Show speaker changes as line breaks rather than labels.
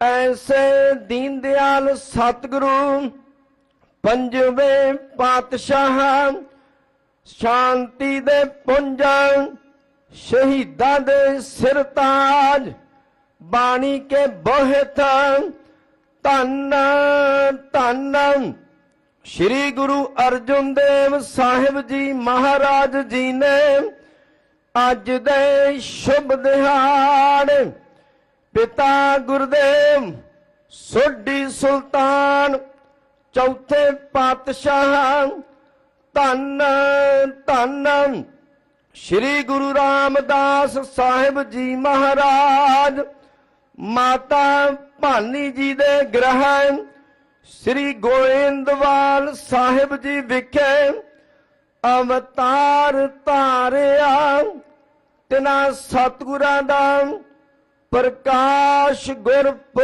ਐਸੇ ਦੀਨ ਦਿਆਲ ਸਤਿਗੁਰੂ, ਪੰਜਵੇਂ ਪਾਤਸ਼ਾਹ, ਸ਼ਾਂਤੀ ਦੇ ਪੁੰਜ, ਸ਼ਹੀਦਾਂ ਦੇ ਸਿਰ ਤਾਜ ਬਾਣੀ ਕੇ ਬੋਹਿਤ, ਧੰਨ ਧੰਨ। ਸ੍ਰੀ ਗੁਰੂ ਅਰਜਨ ਦੇਵ ਸਾਹਿਬ ਜੀ ਮਹਾਰਾਜ ਜੀ ਨੇ ਅੱਜ ਦੇ ਸ਼ੁਭ ਦਿਹਾੜੇ ਪਿਤਾ ਗੁਰਦੇਵ, ਸੋਢੀ ਸੁਲਤਾਨ, ਚੌਥੇ ਪਾਤਸ਼ਾਹ, ਧੰਨ ਧੰਨ। ਸ੍ਰੀ ਗੁਰੂ ਰਾਮਦਾਸ ਸਾਹਿਬ ਜੀ ਮਹਾਰਾਜ, ਮਾਤਾ ਭਾਨੀ ਜੀ ਦੇ ਗ੍ਰਹਿ, ਸ੍ਰੀ ਗੋਇੰਦਵਾਲ ਸਾਹਿਬ ਜੀ ਵਿਖੇ ਅਵਤਾਰ ਧਾਰਿਆ। ਤਿਨਾ ਸਤਿਗੁਰਾਂ ਦਾ ਪ੍ਰਕਾਸ਼ ਗੁਰ